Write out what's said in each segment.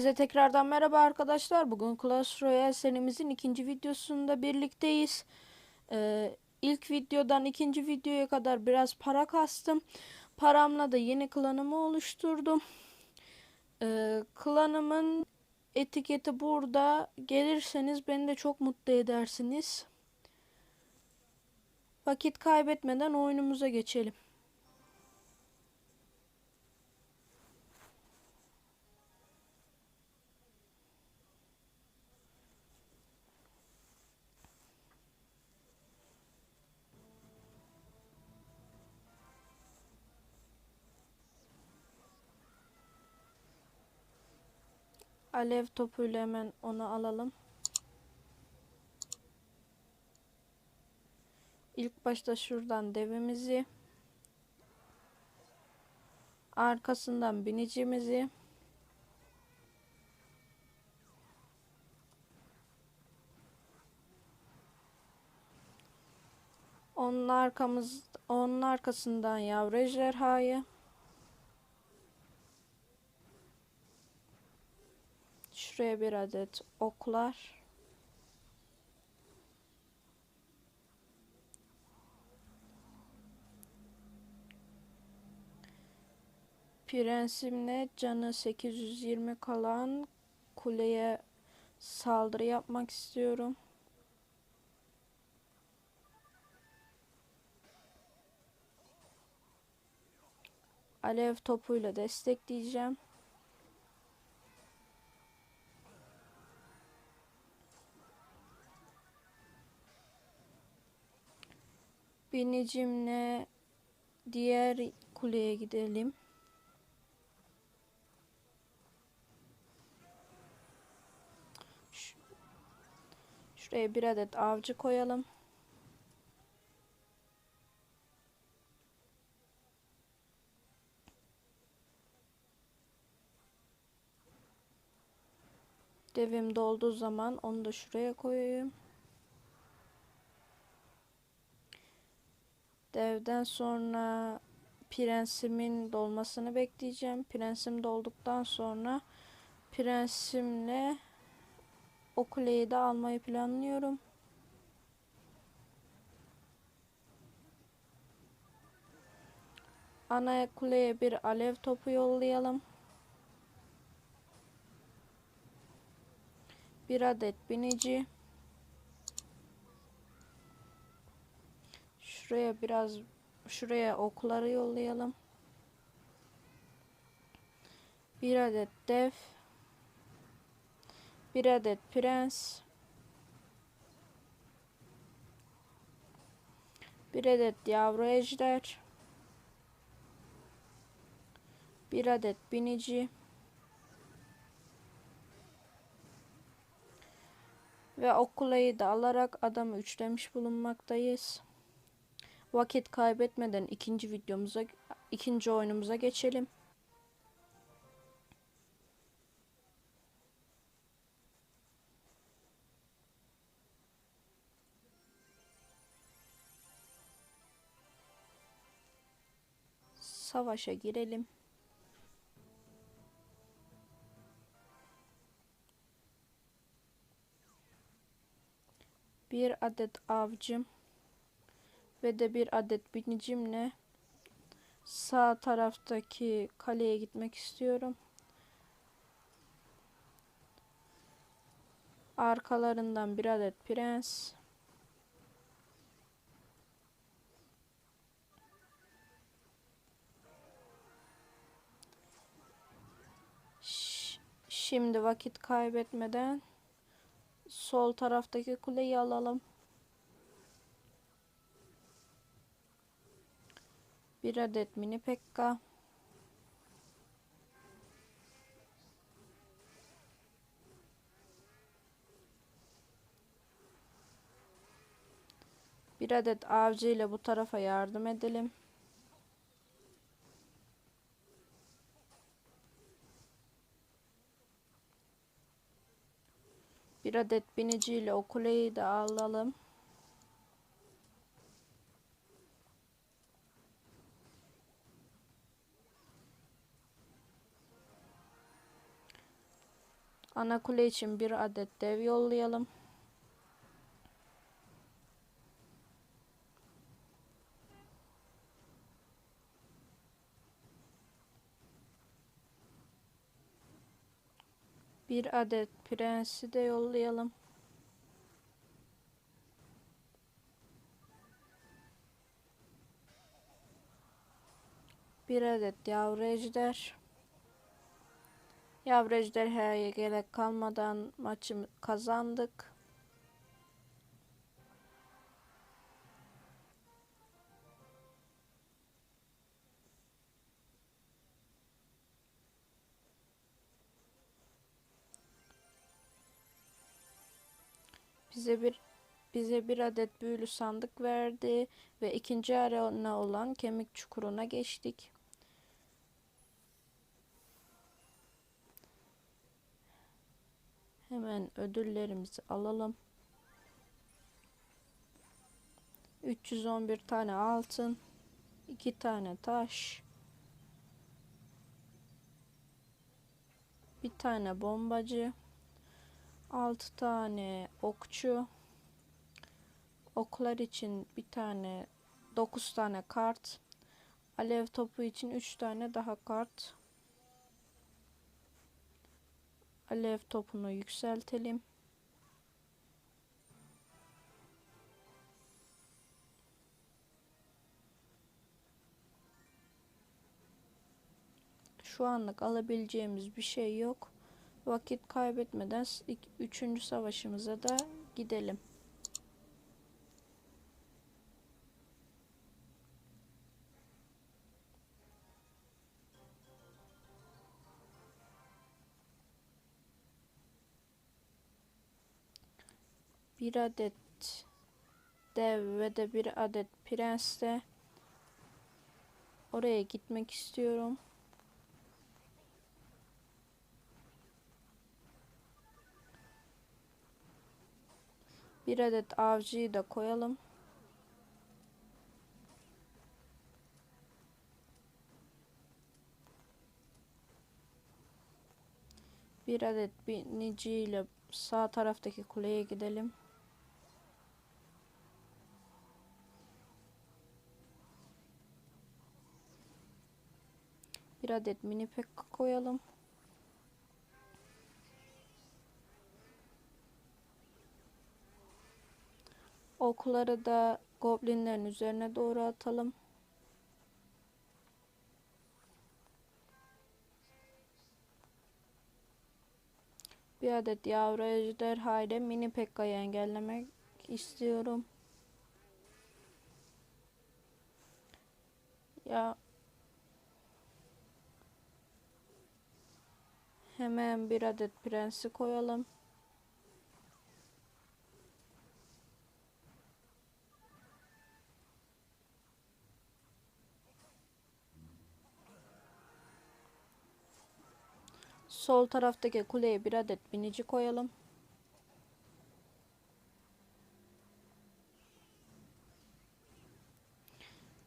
Size tekrardan merhaba arkadaşlar. Bugün Clash Royale serimizin ikinci videosunda birlikteyiz. Ee, ilk videodan ikinci videoya kadar biraz para kastım. Paramla da yeni klanımı oluşturdum. Ee, klanımın etiketi burada. Gelirseniz beni de çok mutlu edersiniz. Vakit kaybetmeden oyunumuza geçelim. Alev topuyla hemen onu alalım. İlk başta şuradan devimizi, arkasından binicimizi, onun arkamız onun arkasından yavru ejderhayı, Şuraya bir adet oklar. Prensimle canı 820 kalan kuleye saldırı yapmak istiyorum. Alev topuyla destekleyeceğim. Binicimle diğer kuleye gidelim. Şuraya bir adet avcı koyalım. Devim dolduğu zaman onu da şuraya koyayım. Devden sonra prensimin dolmasını bekleyeceğim. Prensim dolduktan sonra prensimle o kuleyi de almayı planlıyorum. Ana kuleye bir alev topu yollayalım. Bir adet binici. Şuraya biraz şuraya okları yollayalım. Bir adet dev. Bir adet prens. Bir adet yavru ejder. Bir adet binici. Ve okulayı da alarak adamı üçlemiş bulunmaktayız. Vakit kaybetmeden ikinci videomuza, ikinci oyunumuza geçelim. Savaşa girelim. Bir adet avcım ve de bir adet binicimle sağ taraftaki kaleye gitmek istiyorum. Arkalarından bir adet prens. Şimdi vakit kaybetmeden sol taraftaki kuleyi alalım. Bir adet mini pekka. Bir adet avcı ile bu tarafa yardım edelim. Bir adet binici ile o kuleyi de alalım. Ana kule için bir adet dev yollayalım. Bir adet prensi de yollayalım. Bir adet yavru ejder. Yavru ejderhaya gerek kalmadan maçı kazandık. Bize bir bize bir adet büyülü sandık verdi ve ikinci arena olan kemik çukuruna geçtik. Hemen ödüllerimizi alalım. 311 tane altın, 2 tane taş, bir tane bombacı, 6 tane okçu, oklar için bir tane 9 tane kart, alev topu için 3 tane daha kart. Alev topunu yükseltelim. Şu anlık alabileceğimiz bir şey yok. Vakit kaybetmeden 3. savaşımıza da gidelim. Bir adet dev ve de bir adet prensle oraya gitmek istiyorum. Bir adet avcıyı da koyalım. Bir adet biniciyle sağ taraftaki kuleye gidelim. Bir adet mini pekka koyalım. Okları da goblinlerin üzerine doğru atalım. Bir adet yavru ejderha ile mini pekka'yı engellemek istiyorum. Ya Hemen bir adet prensi koyalım. Sol taraftaki kuleye bir adet binici koyalım.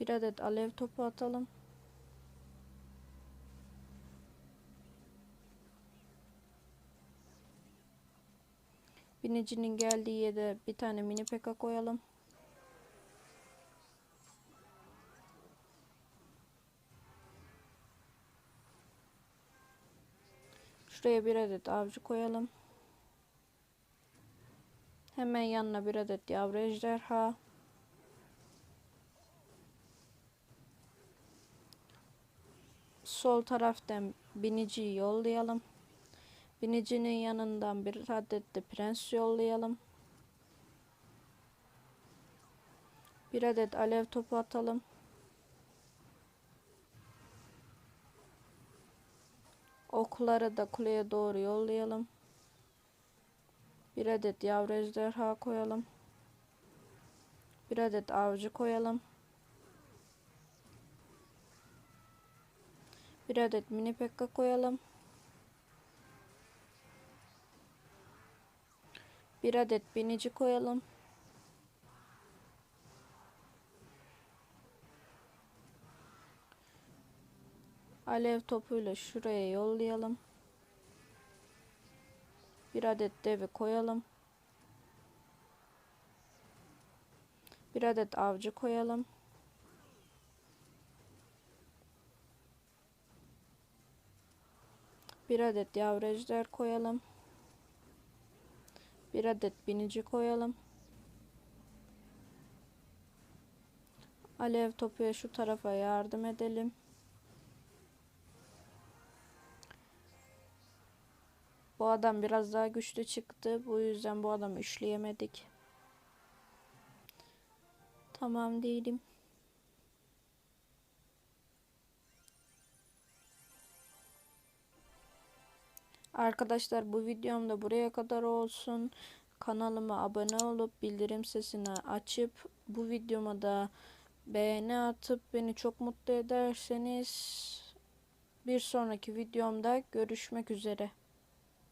Bir adet alev topu atalım. Binicinin geldiği yere bir tane mini peka koyalım. Şuraya bir adet avcı koyalım. Hemen yanına bir adet yavru ejderha. Sol taraftan biniciyi yollayalım. Binicinin yanından bir adet de prens yollayalım. Bir adet alev topu atalım. Okları da kuleye doğru yollayalım. Bir adet yavru ejderha koyalım. Bir adet avcı koyalım. Bir adet mini pekka koyalım. Bir adet binici koyalım. Alev topuyla şuraya yollayalım. Bir adet devi koyalım. Bir adet avcı koyalım. Bir adet yavru koyalım. Bir adet binici koyalım. Alev topuya şu tarafa yardım edelim. Bu adam biraz daha güçlü çıktı. Bu yüzden bu adamı üçleyemedik. Tamam değilim. Arkadaşlar bu videom da buraya kadar olsun. Kanalıma abone olup bildirim sesini açıp bu videoma da beğeni atıp beni çok mutlu ederseniz bir sonraki videomda görüşmek üzere.